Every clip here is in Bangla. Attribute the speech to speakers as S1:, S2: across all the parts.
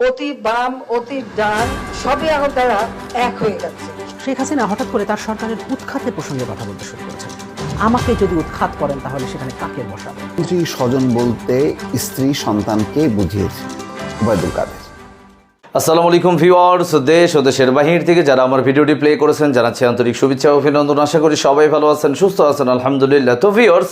S1: অতি বাম অতি ডান সবই এখন তারা এক হয়ে গেছে
S2: শেখ হাসিনা হঠাৎ করে তার সরকারের উৎখাতের প্রসঙ্গে কথা বলতে শুরু করেছেন। আমাকে যদি উৎখাত করেন তাহলে সেখানে কাকে বসাবেন
S3: স্ত্রী স্বজন বলতে স্ত্রী সন্তানকে বুঝিয়েছে ওবায়দুল কাদের।
S4: আসসালামু আলাইকুম ভিউয়ার্স দেশ ও দেশের বাহির থেকে যারা আমার ভিডিওটি প্লে করেছেন জানাচ্ছি আন্তরিক শুভেচ্ছা ও অভিনন্দন। আশা করি সবাই ভালো আছেন সুস্থ আছেন আলহামদুলিল্লাহ। তো ভিউয়ার্স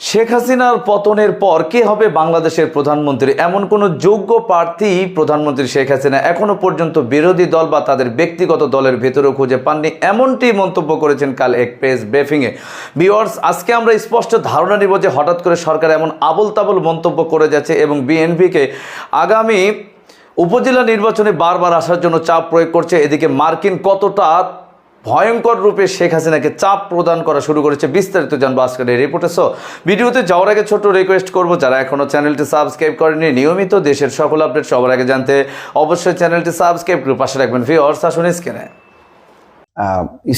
S4: শেখ হাসিনার পতনের পর কে হবে বাংলাদেশের প্রধানমন্ত্রী? এমন কোনো যোগ্য প্রার্থী প্রধানমন্ত্রী শেখ হাসিনা এখনও পর্যন্ত বিরোধী দল বা তাদের ব্যক্তিগত দলের ভেতরেও খুঁজে পাননি। এমনটি মন্তব্য করেছেন কাল এক প্রেস ব্রিফিংয়ে। বিওয়ার্স আজকে আমরা স্পষ্ট ধারণা নিব যে হঠাৎ করে সরকার এমন আবল তাবল মন্তব্য করে যাচ্ছে এবং বিএনপিকে আগামী উপজেলা নির্বাচনে বারবার আসার জন্য চাপ প্রয়োগ করছে। এদিকে মার্কিন কতটা ভয়ঙ্কর রূপে শেখ হাসিনাকে চাপ প্রদান করা শুরু করেছে বিস্তারিত জানব আজকের এই রিপোর্টে সো ভিডিওতে যাওয়ার আগে ছোট্ট রিকোয়েস্ট করব, যারা এখনও চ্যানেলটি সাবস্ক্রাইব করেনি নিয়মিত দেশের সকল আপডেট সবার আগে জানতে অবশ্যই চ্যানেলটি সাবস্ক্রাইব করে পাশে রাখবেন ভিওর্স আসুন স্ক্রিনে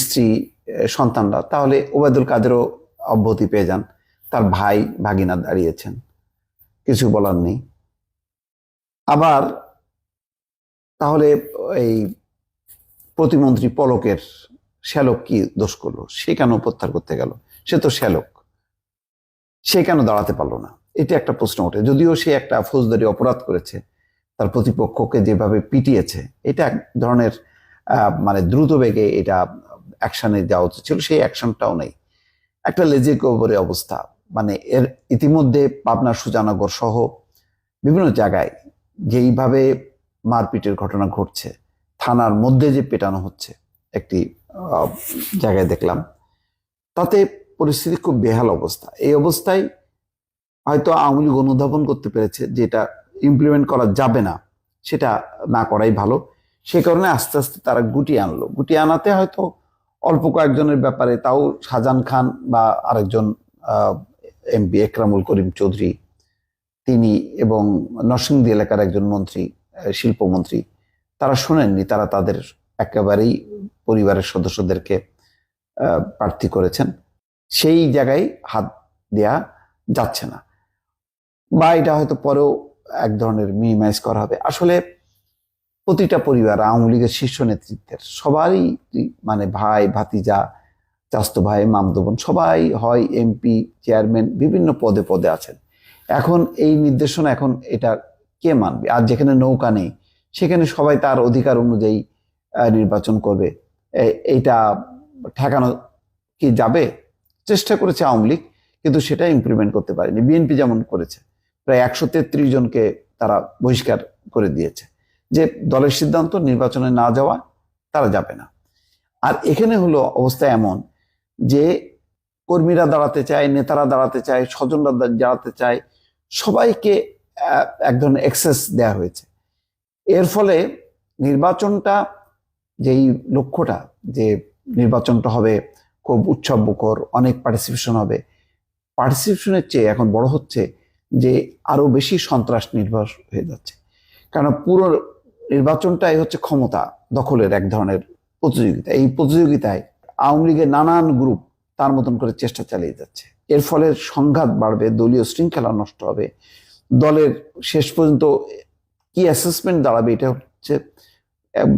S3: স্ত্রী সন্তানরা, তাহলে ওবায়দুল কাদেরও অব্যাহতি পেয়ে যান। তার ভাই, ভাগিনা দাঁড়িয়েছেন। কিছু বলার নেই। আবার, তাহলে এই প্রতিমন্ত্রী পলকের শ্যালক কি দোষ করল? সে কেন প্রত্যাহার করতে গেল? সে তো শ্যালক। সে কেন দাঁড়াতে পারল না? এটা একটা প্রশ্ন ওঠে। যদিও সে একটা ফৌজদারি অপরাধ করেছে, তার প্রতিপক্ষকে যেভাবে পিটিয়েছে, এটা এক ধরনের মানে দ্রুত বেগে এটা অ্যাকশনে যাওয়া উচিত ছিল, সেই অ্যাকশনটাও নেই। একটা লেজে গোবরে অবস্থা মানে এর ইতিমধ্যে পাবনা সুজানগর সহ বিভিন্ন জায়গায় যেইভাবে মারপিটের ঘটনা ঘটছে, থানার মধ্যে যে পেটানো হচ্ছে, একটি জায়গায় দেখলাম। তাতে পরিস্থিতি খুব বেহাল অবস্থা। এই অবস্থায় হয়তো আওয়ামী লীগ অনুধাবন করতে পেরেছে যে এটা ইমপ্লিমেন্ট করা যাবে না, সেটা না করাই ভালো। সে কারণে আস্তে আস্তে তারা গুটিয়ে আনলো। গুটিয়ে আনাতে হয়তো অল্প কয়েকজনের ব্যাপারে তাও শাহজাহান খান বা আরেকজন এমপি একরামুল করিম চৌধুরী, তিনি এবং নরসিংদী এলাকার একজন মন্ত্রী শিল্পমন্ত্রী, তারা শোনেননি। তারা তাদের একেবারেই পরিবারের সদস্যদেরকে প্রার্থী করেছেন। সেই জায়গায় হাত দেয়া যাচ্ছে না। বা এটা হয়তো পরেও এক ধরনের মিনিমাইজ করা হবে। আসলে প্রতিটা পরিবার, আওয়ামী লীগের শীর্ষ নেতৃত্বের সবারই মানে ভাই, ভাতিজা, চাস্তো ভাই, মামদো বোন সবাই হয় এমপি, চেয়ারম্যান, বিভিন্ন পদে পদে আছেন। এখন এই নির্দেশনা এখন এটা কে মানবে? আর যেখানে নৌকা নেই, সেখানে সবাই তার অধিকার অনুযায়ী নির্বাচন করবে। এইটা ঠেকানো কি যাবে? চেষ্টা করেছে আওয়ামী লীগ, কিন্তু সেটা ইমপ্লিমেন্ট করতে পারেনি। বিএনপি যেমন করেছে, প্রায় একশো তেত্রিশ জনকে তারা বহিষ্কার করে দিয়েছে। যে দলের সিদ্ধান্ত নির্বাচনে না যাওয়া, তারা যাবে না। আর এখানে হলো অবস্থা এমন যে কর্মীরা দাঁড়াতে চায়, নেতারা দাঁড়াতে চায়, স্বজনরা দাঁড়াতে চায়, সবাইকে এক ধরনের এক্সেস দেওয়া হয়েছে। এর ফলে নির্বাচনটা যেই লক্ষ্যটা যে নির্বাচনটা হবে, খুব উৎসব মুখর, অনেক পার্টিসিপেশন হবে পার্টিসিপেশনের চেয়ে এখন বড় হচ্ছে যে আরও বেশি সন্ত্রাস নির্ভর হয়ে যাচ্ছে। কারণ পুরো নির্বাচনটাই হচ্ছে ক্ষমতা দখলের এক ধরনের প্রতিযোগিতা। এই প্রতিযোগিতায় আওয়ামী লীগের নানান গ্রুপ তার মতন করে চেষ্টা চালিয়ে যাচ্ছে। এর ফলে সংঘাত বাড়বে, দলীয় শৃঙ্খলা নষ্ট হবে। দলের শেষ পর্যন্ত কি অ্যাসেসমেন্ট দাঁড়াবে, এটা হচ্ছে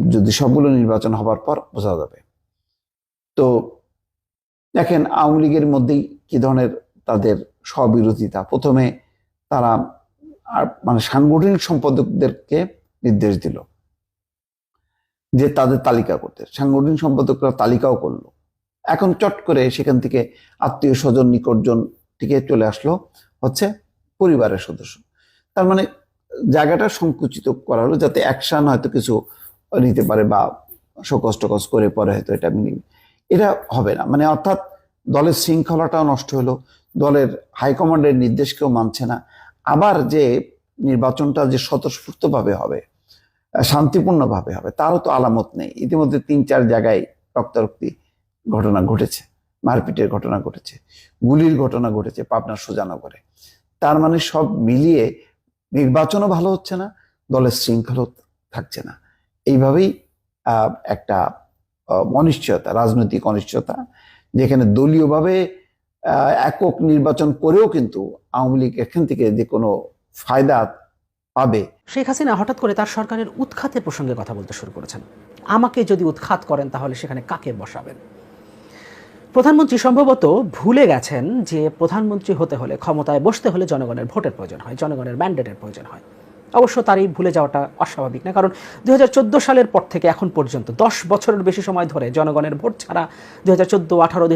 S3: যদি সবগুলো নির্বাচন হবার পর বোঝা যাবে। তো দেখেন, আওয়ামী লীগের মধ্যেই কি ধরনের তাদের স্ববিরোধিতা? প্রথমে তারা আর মানে সাংগঠনিক সম্পাদকদেরকে নির্দেশ দিল যে তাদের তালিকা করতে। সাংগঠনিক সম্পাদকরা তালিকাও করল। এখন চট করে সেখান থেকে আত্মীয় স্বজন, নিকটজন থেকে চলে আসলো হচ্ছে পরিবারের সদস্য। তার মানে জায়গাটা সংকুচিত করা হলো যাতে অ্যাকশন হয়তো কিছু নিতে পারে বা শোকস টোকস করে পরে হয়তো এটা মিনি এটা হবে না। মানে অর্থাৎ দলের শৃঙ্খলাটাও নষ্ট হলো, দলের হাইকমান্ডের নির্দেশকেও মানছে না। আবার যে নির্বাচনটা যে স্বতঃস্ফূর্তভাবে হবে শান্তিপূর্ণভাবে হবে, তারও তো আলামত নেই। ইতিমধ্যে তিন চার জায়গায় রক্তারক্তি ঘটনা ঘটেছে, মারপিটের ঘটনা ঘটেছে, গুলির ঘটনা ঘটেছে পাবনার সুজানগরে। তার মানে সব মিলিয়ে নির্বাচনও ভালো হচ্ছে না, দলের শৃঙ্খলও থাকছে না। এইভাবেই একটা অনিশ্চয়তা, রাজনৈতিক অনিশ্চয়তা, যেখানে দলীয়ভাবে একক নির্বাচন করেও কিন্তু আওয়ামী লীগ এখান থেকে যে কোনো ফায়দা পাবে।
S2: শেখ হাসিনা হঠাৎ করে তার সরকারের উৎখাতের প্রসঙ্গে কথা বলতে শুরু করেছেন। আমাকে যদি উৎখাত করেন তাহলে সেখানে কাকে বসাবেন? প্রধানমন্ত্রী সম্ভবত ভুলে গেছেন যে প্রধানমন্ত্রী হতে হলে, ক্ষমতায় বসতে হলে জনগণের ভোটের প্রয়োজন হয়, জনগণের ম্যান্ডেটের প্রয়োজন হয়। অবশ্য তার এই ভুলে যাওয়াটা অস্বাভাবিক না, কারণ দু হাজার চোদ্দ সালের পর থেকে এখন পর্যন্ত, দশ বছরের বেশি সময় ধরে জনগণের ভোট ছাড়া দু হাজার চোদ্দ, আঠারো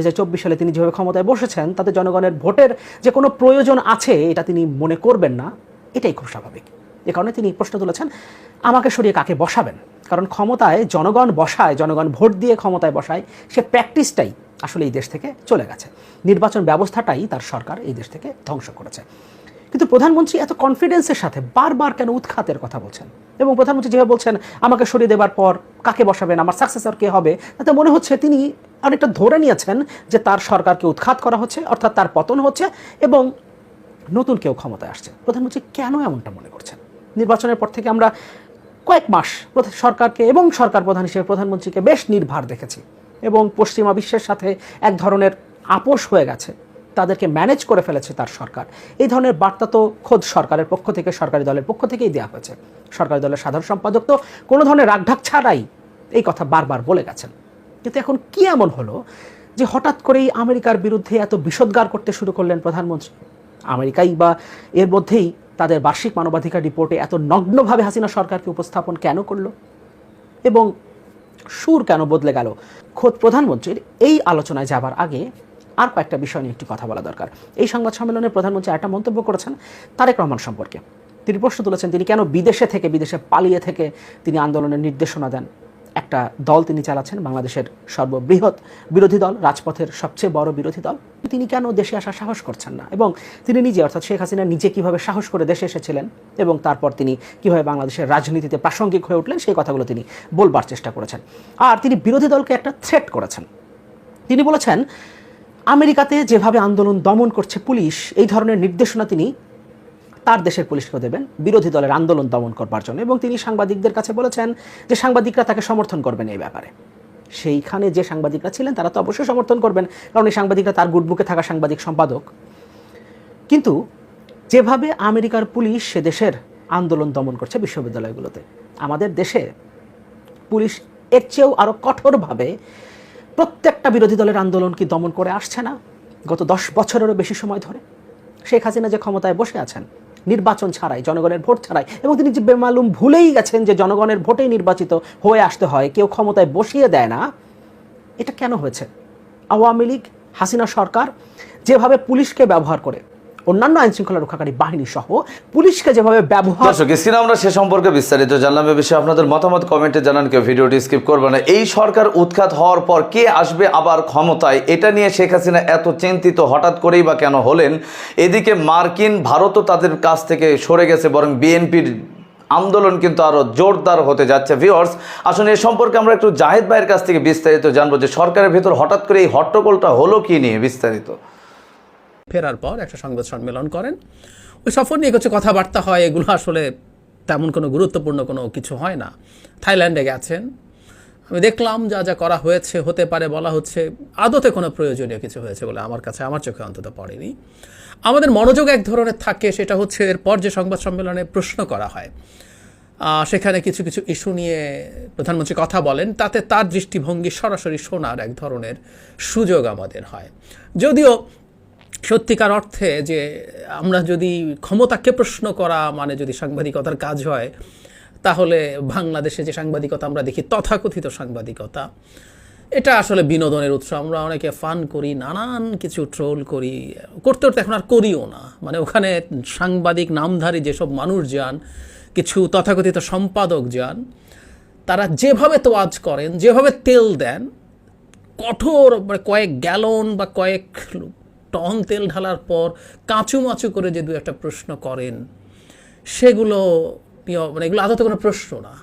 S2: সালে তিনি যেভাবে ক্ষমতায় বসেছেন, তাতে জনগণের ভোটের যে কোনো প্রয়োজন আছে, এটা তিনি মনে করবেন না, এটাই খুব স্বাভাবিক। এ কারণে তিনি প্রশ্ন তুলেছেন, আমাকে সরিয়ে কাকে বসাবেন? কারণ ক্ষমতায় জনগণ বসায়, জনগণ ভোট দিয়ে ক্ষমতায় বসায়, সে প্র্যাকটিসটাই আসলে এই দেশ থেকে চলে গেছে। নির্বাচন ব্যবস্থাটাই তার সরকার এই দেশ থেকে ধ্বংস করেছে। কিন্তু প্রধানমন্ত্রী এত কনফিডেন্সের সাথে বারবার কেন উৎখাতের কথা বলছেন? এবং প্রধানমন্ত্রী যেভাবে বলছেন, আমাকে সরিয়ে দেবার পর কাকে বসাবেন, আমার সাকসেসর কে হবে? তাতে মনে হচ্ছে তিনি অনেকটা ধরে নিয়েছেন যে তার সরকারকে উৎখাত করা হচ্ছে, অর্থাৎ তার পতন হচ্ছে এবং নতুন কেউ ক্ষমতায় আসছে। প্রধানমন্ত্রী কেন এমনটা মনে করছেন? নির্বাচনের পর থেকে আমরা কয়েক মাস সরকারকে এবং সরকার প্রধান হিসেবে প্রধানমন্ত্রীকে বেশ নির্ভার দেখেছি এবং পশ্চিমা বিশ্বের সাথে এক ধরনের আপোষ হয়ে গেছে। তাদেরকে ম্যানেজ করে ফেলেছে তার সরকার। এই ধরনের বার্তা তো খোদ সরকারের পক্ষ থেকে, সরকারি দলের পক্ষ থেকেই দেওয়া হয়েছে। সরকারি দলের সাধারণ সম্পাদক তো কোনো ধরনের রাগঢাক ছাড়াই এই কথা বারবার বলে গেছেন। কিন্তু এখন কি এমন হলো যে হঠাৎ করেই আমেরিকার বিরুদ্ধে এত বিষোদ্গার করতে শুরু করলেন প্রধানমন্ত্রী? আমেরিকাই বা এর মধ্যেই তাদের বার্ষিক মানবাধিকার রিপোর্টে এত নগ্নভাবে হাসিনা সরকারকে উপস্থাপন কেন করল? এবং সুর কেন বদলে গেল? খোদ প্রধানমন্ত্রীর এই আলোচনায় যাবার আগে আর কয়েকটা বিষয় নিয়ে একটু কথা বলা দরকার। এই সংবাদ সম্মেলনে প্রধানমন্ত্রী একটা মন্তব্য করেছেন, তারেক রহমান সম্পর্কে। তিনি প্রশ্ন তুলেছেন, তিনি কেন বিদেশে থেকে, বিদেশে পালিয়ে থেকে তিনি আন্দোলনের নির্দেশনা দেন? একটা দল তিনি চালাচ্ছেন, বাংলাদেশের সর্ববৃহৎ বিরোধী দল, রাজপথের সবচেয়ে বড় বিরোধী দল। তিনি কেন দেশে আসার সাহস করছেন না? এবং তিনি নিজে, অর্থাৎ শেখ হাসিনা নিজে কীভাবে সাহস করে দেশে এসেছিলেন এবং তারপর তিনি কীভাবে বাংলাদেশের রাজনীতিতে প্রাসঙ্গিক হয়ে উঠলেন, সেই কথাগুলো তিনি বলবার চেষ্টা করেছেন। আর তিনি বিরোধী দলকে একটা থ্রেট করেছেন। তিনি বলেছেন আমেরিকাতে যেভাবে আন্দোলন দমন করছে পুলিশ, এই ধরনের নির্দেশনা তিনি তার দেশের পুলিশকে দেবেন। বিরোধী দলের আন্দোলন দমন করবার জন্য। এবং তিনি সাংবাদিকদের কাছে বলেছেন যে সাংবাদিকরা তাকে সমর্থন করবেন এই ব্যাপারে। সেইখানে যে সাংবাদিকরা ছিলেন, তারা তো অবশ্যই সমর্থন করবেন। কারণ এই সাংবাদিকরা তার গুডবুকে থাকা সাংবাদিক সম্পাদক। কিন্তু যেভাবে আমেরিকার পুলিশ সে দেশের আন্দোলন দমন করছে বিশ্ববিদ্যালয়গুলোতে, আমাদের দেশে পুলিশ এর চেয়েও আরও কঠোরভাবে প্রত্যেকটা বিরোধী দলের আন্দোলন কি দমন করে আসছে না? গত দশ বছরেরও বেশি সময় ধরে শেখ হাসিনা যে ক্ষমতায় বসে আছেন, নির্বাচন ছাড়াই, জনগণের ভোট ছাড়াই, এবং তিনি যে বেমালুম ভুলেই গেছেন যে জনগণের ভোটেই নির্বাচিত হয়ে আসতে হয়, কেউ ক্ষমতায় বসিয়ে দেয় না, এটা কেন হয়েছে? আওয়ামী লীগ, হাসিনা সরকার যেভাবে পুলিশকে ব্যবহার করে অন্যান্য আইন শৃঙ্খলা রক্ষাকারী বাহিনী সহ পুলিশকে যেভাবে ব্যবহার
S4: দর্শক স্ক্রিনে আমরা সে সম্পর্কে বিস্তারিত জানলাম। এ বিষয়ে আপনাদের মতামত কমেন্টে জানান, কেউ ভিডিওটি স্কিপ করবে না। এই সরকার উৎখাত হওয়ার পর কে আসবে আবার ক্ষমতায়, এটা নিয়ে শেখ হাসিনা এত চিন্তিত, হঠাৎ করেই বা কেন হলেন? এদিকে মার্কিন, ভারতও তাদের কাছ থেকে সরে গেছে, বরং বিএনপির আন্দোলন কিন্তু আরও জোরদার হতে যাচ্ছে। ভিওর্স আসলে এ সম্পর্কে আমরা একটু জাহেদ ভাইয়ের কাছ থেকে বিস্তারিত জানব যে সরকারের ভেতর হঠাৎ করে এই হট্টগোলটা হলো কি নিয়ে বিস্তারিত।
S5: ফেরার পর একটা সংবাদ সম্মেলন করেন। ওই সফর নিয়ে কিছু কথাবার্তা হয়, এগুলো আসলে তেমন কোনো গুরুত্বপূর্ণ কোনো কিছু হয় না। থাইল্যান্ডে গেছেন। আমি দেখলাম যা যা করা হয়েছে, হতে পারে বলা হচ্ছে আদতে কোনো প্রয়োজনীয় কিছু হয়েছে বলে আমার কাছে, আমার চোখে অন্তত পড়েনি। আমাদের মনোযোগ এক ধরনের থাকে, সেটা হচ্ছে এরপর যে সংবাদ সম্মেলনে প্রশ্ন করা হয় সেখানে কিছু কিছু ইস্যু নিয়ে প্রধানমন্ত্রী কথা বলেন, তাতে তার দৃষ্টিভঙ্গি সরাসরি শোনার এক ধরনের সুযোগ আমাদের হয়। যদিও সত্যিকার অর্থে যে আমরা যদি ক্ষমতাকে প্রশ্ন করা মানে যদি সাংবাদিকতার কাজ হয়, তাহলে বাংলাদেশে যে সাংবাদিকতা আমরা দেখি, তথাকথিত সাংবাদিকতা, এটা আসলে বিনোদনের উৎস। আমরা অনেকে ফান করি, নানান কিছু ট্রোল করি, করতে করতে এখন আর করিও না। মানে ওখানে সাংবাদিক, নামধারী যেসব মানুষ যান, কিছু তথাকথিত সম্পাদক যান, তারা যেভাবে তোয়াজ করেন, যেভাবে তেল দেন, কঠোর মানে কয়েক গ্যালন বা কয়েক টন তেল ঢালার পর কাঁচু মাচু করে যে দু একটা প্রশ্ন করেন, সেগুলো মানে এগুলো আদতে কোনো প্রশ্ন না,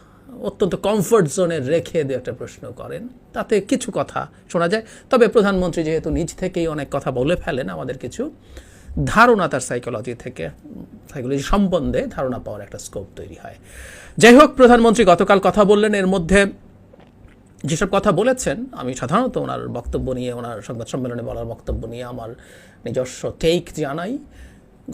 S5: অত্যন্ত কমফর্ট জোনে রেখে দু একটা প্রশ্ন করেন। তাতে কিছু কথা শোনা যায়। তবে প্রধানমন্ত্রী যেহেতু নিজ থেকেই অনেক কথা বলে ফেলেন আমাদের কিছু ধারণা তার সাইকোলজি থেকে সাইকোলজি সম্বন্ধে ধারণা পাওয়ার একটা স্কোপ তৈরি হয়। যাই হোক, প্রধানমন্ত্রী গতকাল কথা বললেন, এর মধ্যে যেসব কথা বলেছেন, আমি সাধারণত ওনার বক্তব্য নিয়ে, ওনার সংবাদ সম্মেলনে বলার বক্তব্য নিয়ে আমার নিজস্ব টেক জানাই।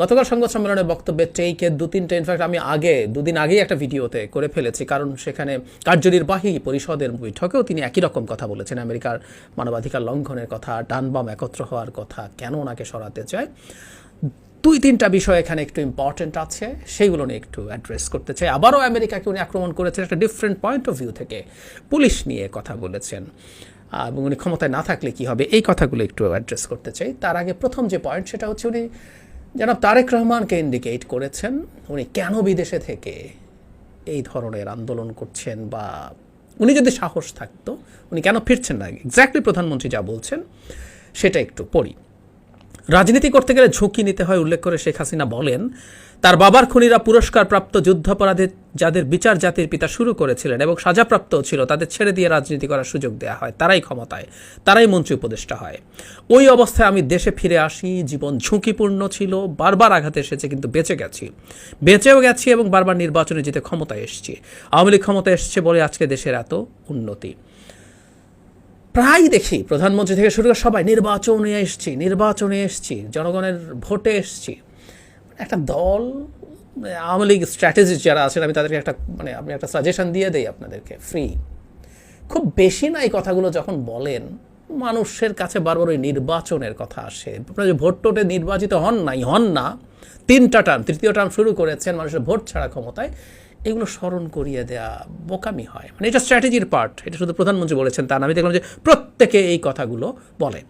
S5: গতকাল সংবাদ সম্মেলনে বক্তব্যে টেইকে দু তিনটে ইনফ্যাক্ট আমি আগে, দুদিন আগেই একটা ভিডিওতে করে ফেলেছি। কারণ সেখানে কার্যনির্বাহী পরিষদের বৈঠকেও তিনি একই রকম কথা বলেছেন। আমেরিকার মানবাধিকার লঙ্ঘনের কথা, ডান বাম একত্র হওয়ার কথা, কেন ওনাকে সরাতে চায়? দুই তিনটা বিষয় এখানে একটু ইম্পর্টেন্ট আছে, সেইগুলো নিয়ে একটু অ্যাড্রেস করতে চাই। আবারও আমেরিকাকে উনি আক্রমণ করেছেন একটা ডিফারেন্ট পয়েন্ট অফ ভিউ থেকে। পুলিশ নিয়ে কথা বলেছেন। এবং উনি ক্ষমতায় না থাকলে কি হবে? এই কথাগুলো একটু অ্যাড্রেস করতে চাই। তার আগে প্রথম যে পয়েন্ট সেটা হচ্ছে উনি জনাব তারেক রহমানকে ইন্ডিকেট করেছেন, উনি কেন বিদেশে থেকে এই ধরনের আন্দোলন করছেন বা উনি যদি সাহস থাকতো, উনি কেন ফিরছেন না? এক্স্যাক্টলি প্রধানমন্ত্রী যা বলছেন, সেটা একটু পড়ি। রাজনীতি করতে গেলে ঝুঁকি নিতে হয় উল্লেখ করে শেখ হাসিনা বলেন, তার বাবার খুনিরা পুরস্কারপ্রাপ্ত যুদ্ধাপরাধে যাদের বিচার জাতির পিতা শুরু করেছিলেন এবং সাজাপ্রাপ্তও ছিল, তাদের ছেড়ে দিয়ে রাজনীতি করার সুযোগ দেওয়া হয়। তারাই ক্ষমতায়, তারাই মন্ত্রী উপদেষ্টা হয়। ওই অবস্থায় আমি দেশে ফিরে আসি, জীবন ঝুঁকিপূর্ণ ছিল, বারবার আঘাত এসেছে কিন্তু বেঁচে গেছি। বেঁচেও গেছি এবং বারবার নির্বাচনে জিতে ক্ষমতায় এসেছি। আওয়ামী লীগ ক্ষমতায় এসছে বলে আজকে দেশের এত উন্নতি। প্রায় দেখি প্রধানমন্ত্রী থেকে শুরু করে সবাই নির্বাচনে এসছি নির্বাচনে এসছি, জনগণের ভোটে এসছি। একটা দল, আওয়ামী লীগ স্ট্র্যাটেজিস্ট যারা আছেন, আমি তাদেরকে একটা মানে আমি একটা সাজেশন দিয়ে দেই আপনাদেরকে ফ্রি খুব বেশি না এই কথাগুলো যখন বলেন, মানুষের কাছে বারবার ওই নির্বাচনের কথা আসে। আপনারা যে ভোট টোটে নির্বাচিত হন নাই, হন না, তিনটা টার্ম তৃতীয় টার্ম শুরু করেছেন, মানুষের ভোট ছাড়া ক্ষমতায় এগুলো স্মরণ করিয়ে দেয়া বোকামি হয়। মানে এটা স্ট্র্যাটেজির পার্ট। এটা শুধু প্রধানমন্ত্রী বলেছেন তা না। আমি দেখলাম যে প্রত্যেকে এই কথাগুলো বলে।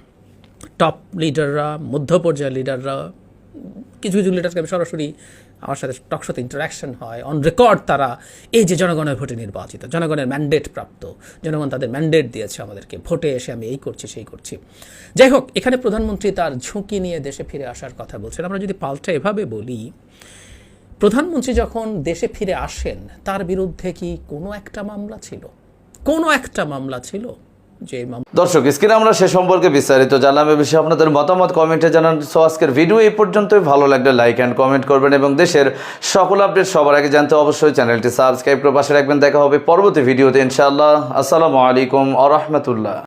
S5: টপ লিডাররা মধ্য পর্যায়ের লিডাররা, কিছু কিছু লিডারকে আমি সরাসরি আমার সাথে টকশোতে ইন্টারাকশন হয়। অন রেকর্ড তারা এই যে জনগণের ভোটে নির্বাচিত, জনগণের ম্যান্ডেট প্রাপ্ত, জনগণ তাদের ম্যান্ডেট দিয়েছে আমাদেরকে। ভোটে এসে আমি এই করছি, সেই করছি। যাই হোক, এখানে প্রধানমন্ত্রী তার ঝুঁকি নিয়ে দেশে ফিরে আসার কথা বলছেন। আমরা যদি পাল্টা এভাবে বলি প্রধানমন্ত্রী যখন দেশে ফিরে আসেন, তার বিরুদ্ধে কি কোনো একটা মামলা ছিল? কোনো একটা মামলা ছিল যে
S4: দর্শক, স্ক্রিনে আমরা সে সম্পর্কে বিস্তারিত জানলাম এ বিষয়ে আপনাদের মতামত কমেন্টে জানান। সো, আজকের ভিডিও এই পর্যন্তই। ভালো লাগলে লাইক অ্যান্ড কমেন্ট করবেন এবং দেশের সকল আপডেট সবার আগে জানতে অবশ্যই চ্যানেলটি সাবস্ক্রাইব করে পাশে রাখবেন। দেখা হবে পরবর্তী ভিডিওতে ইনশাআল্লাহ। আসসালামু আলাইকুম আ রহমতুল্লাহ।